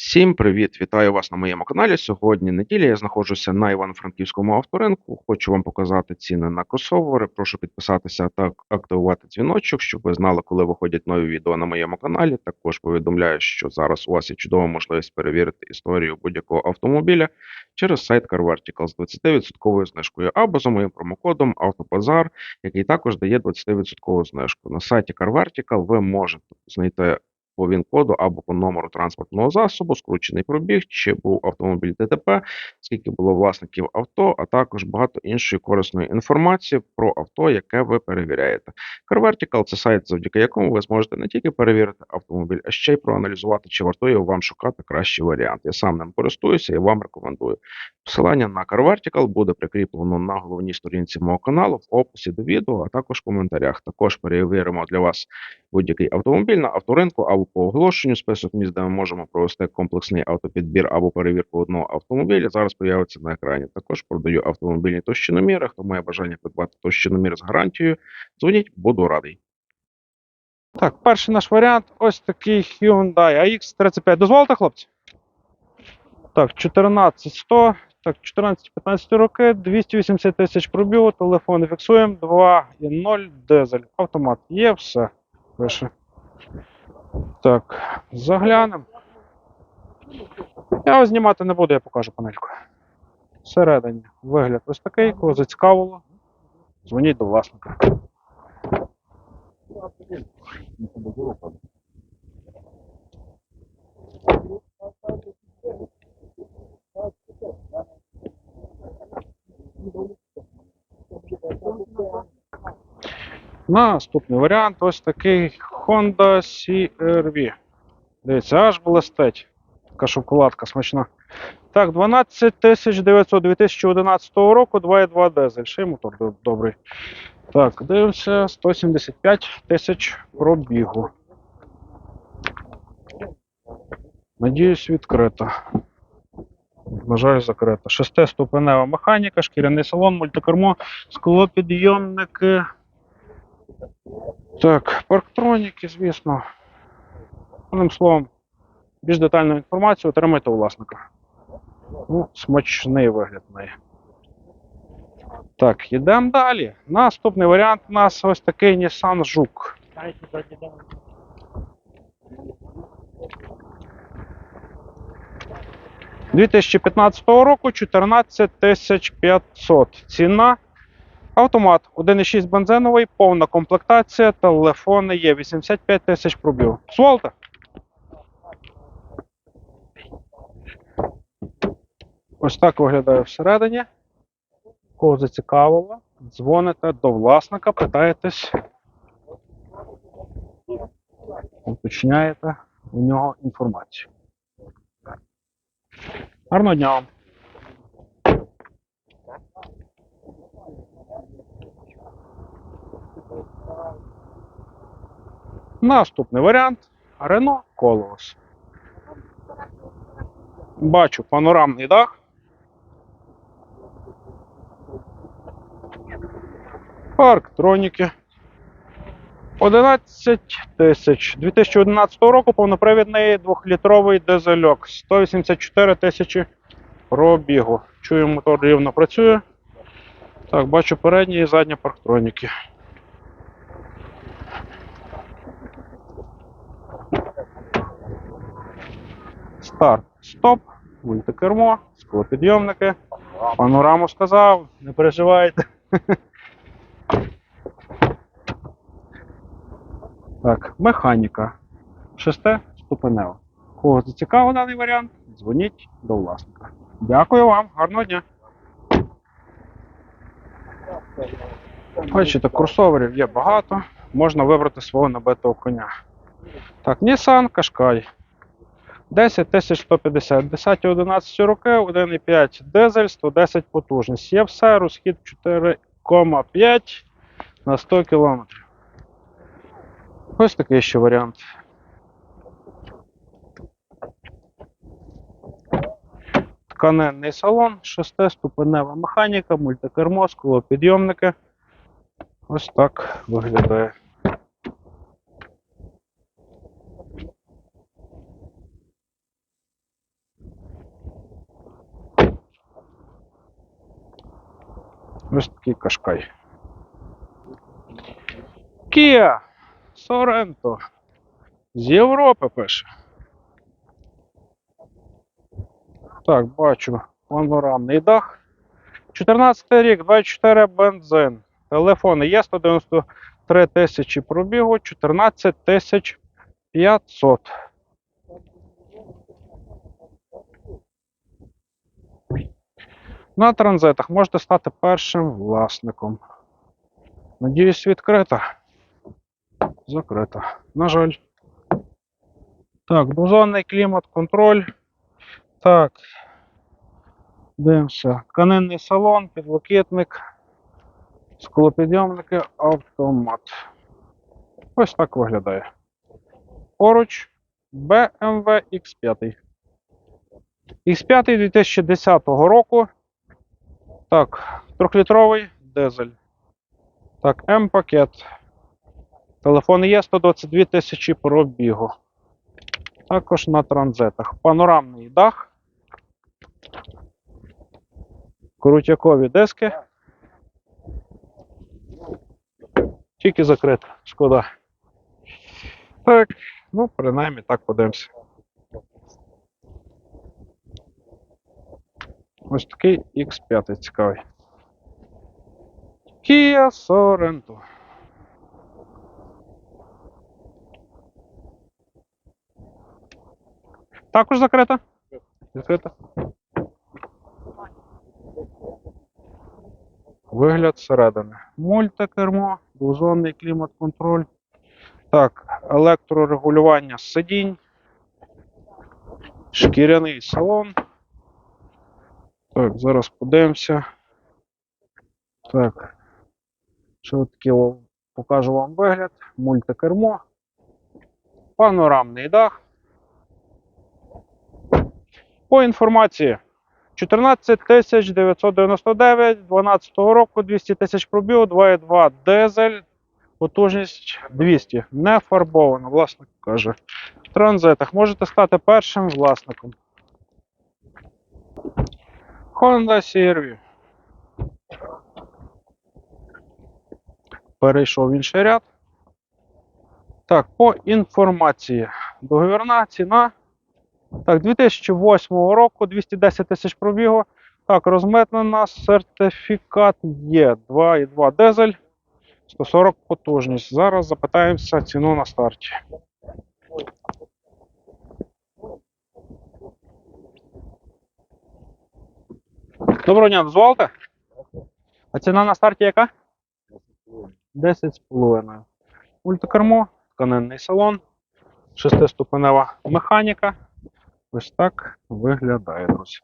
Всім привіт! Вітаю вас на моєму каналі. Сьогодні неділя. Я знаходжуся на Івано-Франківському авторинку. Хочу вам показати ціни на кросовери. Прошу підписатися та активувати дзвіночок, щоб ви знали, коли виходять нові відео на моєму каналі. Також повідомляю, що зараз у вас є чудова можливість перевірити історію будь-якого автомобіля через сайт CarVertical з 20% знижкою або за моїм промокодом Автопазар, який також дає 20% знижку. На сайті CarVertical ви можете знайти по ВІН-коду або по номеру транспортного засобу, скручений пробіг, чи був автомобіль ДТП, скільки було власників авто, а також багато іншої корисної інформації про авто, яке ви перевіряєте. CarVertical – це сайт, завдяки якому ви зможете не тільки перевірити автомобіль, а ще й проаналізувати, чи вартує вам шукати кращий варіант. Я сам ним користуюся і вам рекомендую. Посилання на CarVertical буде прикріплено на головній сторінці мого каналу в описі до відео, а також в коментарях. Також перевіримо для вас будь-який автомобіль на авторинку або по оголошенню список місць, де ми можемо провести комплексний автопідбір або перевірку одного автомобіля. Зараз появиться на екрані. Також продаю автомобільні товщиноміри. Хто має бажання придбати товщиномір з гарантією, дзвоніть, буду радий. Так, перший наш варіант ось такий Hyundai AX35. Дозволите, хлопці? Так, 14100, так, 14-15 роки, 280 тисяч пробігу, телефон фіксуємо, 2.0 дизель. Автомат є, все. Пише. Так, заглянемо. Я ось знімати не буду, я покажу панельку. Всередині вигляд ось такий, кого зацікавило. Дзвоніть до власника. Наступний варіант ось такий Honda CR-V. Дивіться, аж блистить. Така шоколадка смачна. Так, 12 900 2011 року, 2,2 дизель. Ще й мотор добрий. Так, дивимося, 175 тисяч пробігу. Надіюсь, відкрита. На жаль, закрита. Шестиступенева механіка, шкіряний салон, мультикермо, склопідйомники. Так, парктроніки, звісно. Одним словом, більш детальну інформацію отримайте у власника. Ну, смачний вигляд неї. Так, йдемо далі. Наступний варіант у нас ось такий Nissan Жук. – 2015 року 14 500. Ціна. Автомат 1,6 бензиновий, повна комплектація, телефони є 85 тисяч пробіг. Сволта. Ось так виглядає всередині. Кого зацікавило, дзвоните до власника, питаєтесь, уточняєте у нього інформацію. Гарного дня вам! Наступний варіант Renault Колос. Бачу панорамний дах. Парктроніки. 11 тисяч. 2011 року повнопривідний 2-літровий дизельок. 184 тисячі пробігу. Чую, мотор рівно працює. Так, бачу передні і задні парктроніки. Старт, стоп, мультикермо, склопідйомники. Панораму сказав, не переживайте. Так, механіка. Шесте ступенева. Кого зацікавив даний варіант, дзвоніть до власника. Дякую вам, гарного дня. Бачите, кросоверів є багато. Можна вибрати свого набитого коня. Так, Nissan Qashqai. 10 150, 10 11 роки, 1,5 дизель, 110 потужність. Є все, розхід 4,5 на 100 км. Ось такий ще варіант. Тканенний салон, шестиступенева механіка, мультикермо, склопідйомники. Ось так виглядає. Ось такий кашкай. Kia Sorento. З Європи пише. Так, бачу. Панорамний дах. 14 рік, 24 бензин. Телефони є 193 тисячі пробігу, 14 тисяч 500. На транзитах можете стати першим власником. Надіюсь, відкрита. Закрита. На жаль. Так, двозонний клімат, контроль. Так. Дивимося. Тканинний салон, підлокітник, склопідйомники, автомат. Ось так виглядає. Поруч BMW X5. X5 2010 року. Так, трьохлітровий дизель. Так, М-пакет. Телефон є 122 тисячі пробігу. Також на транзитах. Панорамний дах. Крутякові диски. Тільки закрито, шкода. Так, ну, принаймні так подивимося. Ось такий X5 цікавий. Kia Sorento. Також закрита? Відкрита. Вигляд зсередини. Мультикермо, двозонний клімат-контроль. Так, електрорегулювання сидінь. Шкіряний салон. Так, зараз подивимося. Так. Таке покажу вам вигляд. Мультикермо. Панорамний дах. По інформації. 14 999, 12 року, 200 тисяч пробігу, 2,2 дизель, потужність 200. Не фарбовано, власник каже. В транзитах можете стати першим власником. Honda CR-V. Перейшов в інший ряд. Так, по інформації. Договірна ціна. Так, 2008 року 210 тисяч пробігу. Так, розмитнена, сертифікат є 2,2 дизель, 140 потужність. Зараз запитаємося ціну на старті. Доброго дня, дозволите? А ціна на старті яка? 10,5. Ультикермо, тканинний салон, шестиступенева механіка. Ось так виглядає, друзі.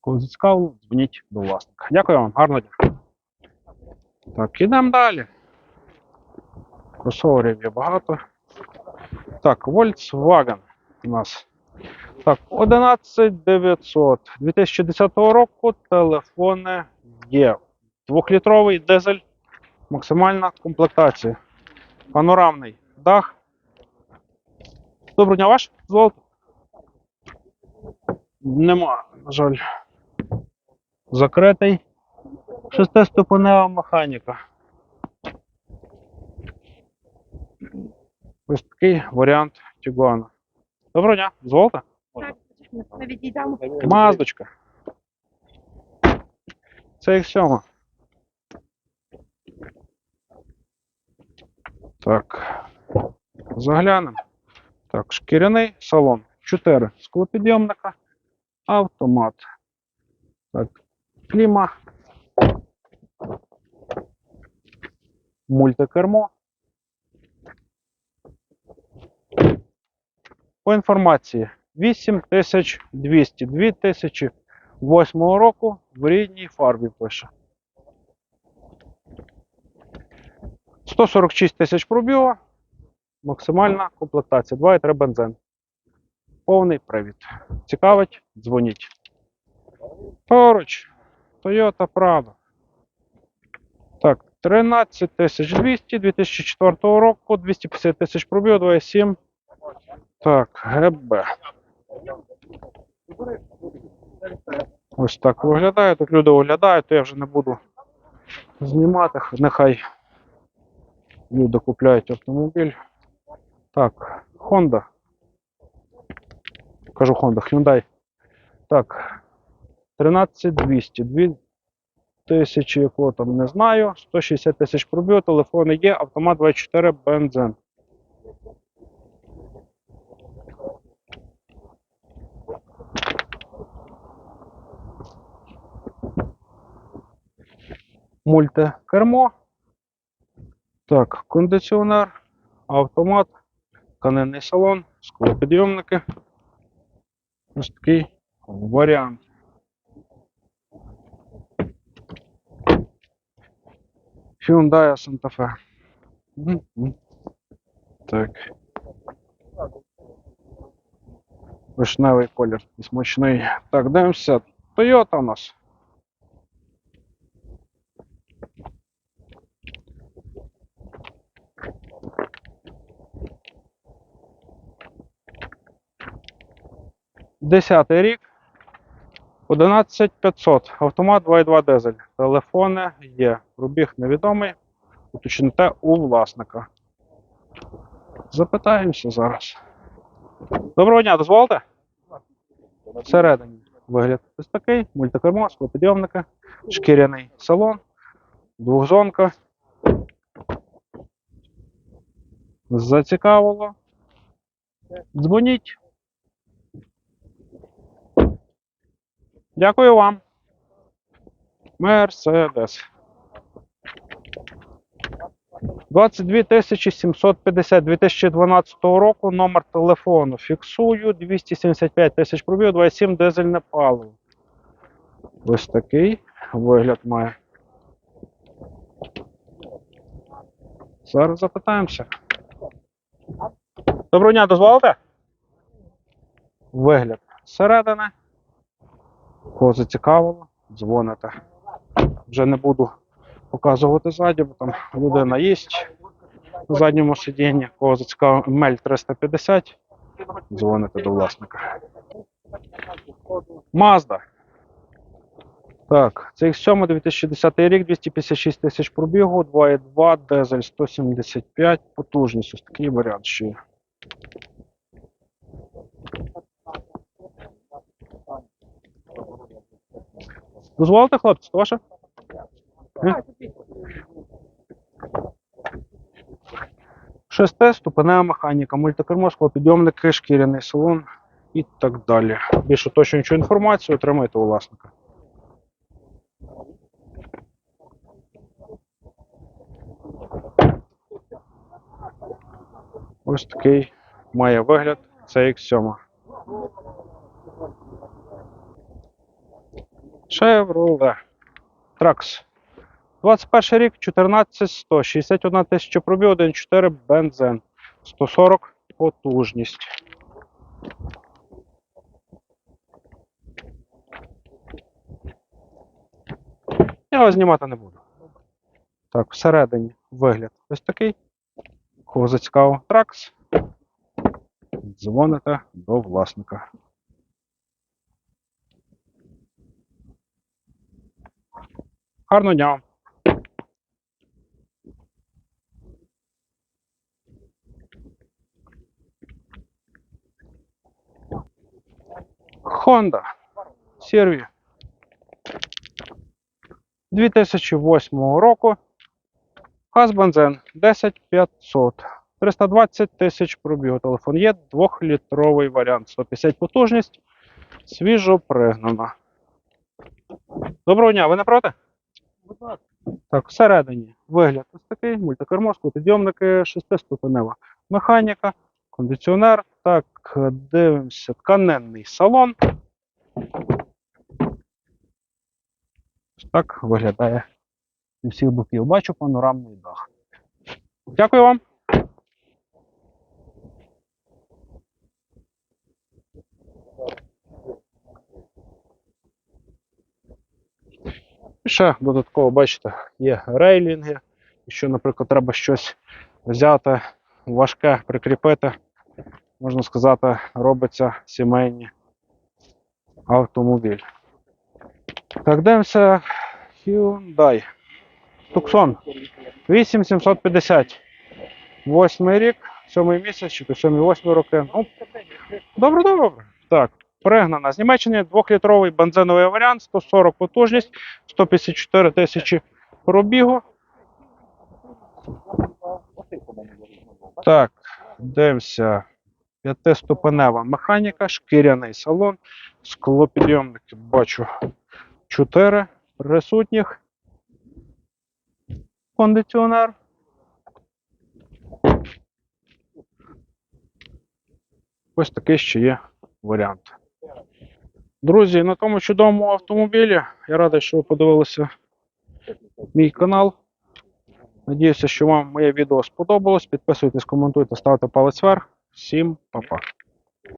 Коли зацікавило, дзвоніть до власника. Дякую вам, гарного дня. Так, ідемо далі. Кросоверів є багато. Так, Volkswagen у нас. Так, 11900 2010 року телефони є. Двохлітровий дизель, максимальна комплектація. Панорамний дах. Доброго дня, ваш? Золото? Нема, на жаль. Закритий. Шестиступенева механіка. Ось такий варіант Тігуана. Доброго дня, дозволите? Ми відійдемо. Маздочка. Це їх сьома. Так. Заглянемо. Так, шкіряний салон. 4 склопідйомника. Автомат. Так. Кліма. Мультикермо. По інформації 8200 2008 року в рідній фарбі пише. 146 тисяч пробігу. Максимальна комплектація. 2,3 бензин. Повний привід. Цікавить? Дзвоніть. Поруч. Toyota Prado. Так, 13200 2004 року, 250 тисяч пробігу, 2,7. Так, ГБ. Ось так виглядає. Тут люди оглядають, то я вже не буду знімати. Нехай люди купляють автомобіль. Так, Honda. Кажу Honda, Hyundai. Так. 13200. 2000 якого там не знаю. 160 тисяч пробігу, телефони є, автомат 24 бензин. Мультикермо. Так, кондиціонер, автомат, тканинний салон, склопідйомники. Ось такий варіант. Hyundai Santa Fe. Так. Вишневий колір і смачний. Так, дивимося. Toyota у нас. Десятий рік. 11500. Автомат 2.2 дизель. Телефони є. Пробіг невідомий. Уточните у власника. Запитаємося зараз. Доброго дня, дозволите? Всередині вигляд ось такий, мультикермо, склопідйомники, шкіряний салон, двохзонка. Зацікавило. Дзвоніть. Дякую вам. Мерседес. 22 750 2012 року. Номер телефону фіксую. 275 тисяч пробів, 27 дизельне паливо. Ось такий вигляд має. Зараз запитаємося. Доброго дня, дозволите? Вигляд зсередини. Кого зацікавило, дзвоните. Вже не буду показувати ззаді, бо там людина їсть на задньому сидінні. Кого зацікавив мель 350, дзвоните до власника. Mazda. Так, це X7 2010 рік, 256 тисяч пробігу, 2.2, дизель 175, потужність. Ось такий варіант ще є. Дозволите, хлопці, то ваше? Шесте, ступене механіка, мультикермо, склопідйомники, шкіряний салон і так далі. Більше точнішу інформацію отримайте у власника. Ось такий має вигляд CX7. Chevrolet Trax. 21 рік, 14100, 61 тисяча пробіг, 1.4 бензин, 140 потужність. Я його знімати не буду. Так, всередині вигляд ось такий. Кого Trax. Дзвоните до власника. Гарного дня. Honda Серві 2008 року. Газ бензин 10500. 320 тисяч пробігу. Телефон є 2-літровий варіант. 150 потужність. Свіжо пригнана. Доброго дня, ви не проти? Так, всередині вигляд ось такий, мультикермо, підйомники, шестиступенева механіка, кондиціонер. Так, дивимося, тканенний салон. Ось Так виглядає зі всіх боків. Бачу панорамний дах. Дякую вам. І Ще додатково, бачите, є рейлінги. Якщо, наприклад, треба щось взяти, важке прикріпити, можна сказати, робиться сімейний автомобіль. Так, дивимося Hyundai. Tucson. 8750. Восьмий рік, сьомий місяць, чи восьмий роки. Ну, добре, добре. Так, перегнана. З Німеччини 2-літровий бензиновий варіант, 140 потужність, 154 тисячі пробігу. Так, дивимося. П'ятиступенева механіка, шкіряний салон, склопідйомники бачу 4 присутніх. Кондиціонер. Ось такий ще є варіант. Друзі, на тому чудовому автомобілі. Я радий, що ви подивилися мій канал. Надіюся, що вам моє відео сподобалось. Підписуйтесь, коментуйте, ставте палець вверх. Всім па-па.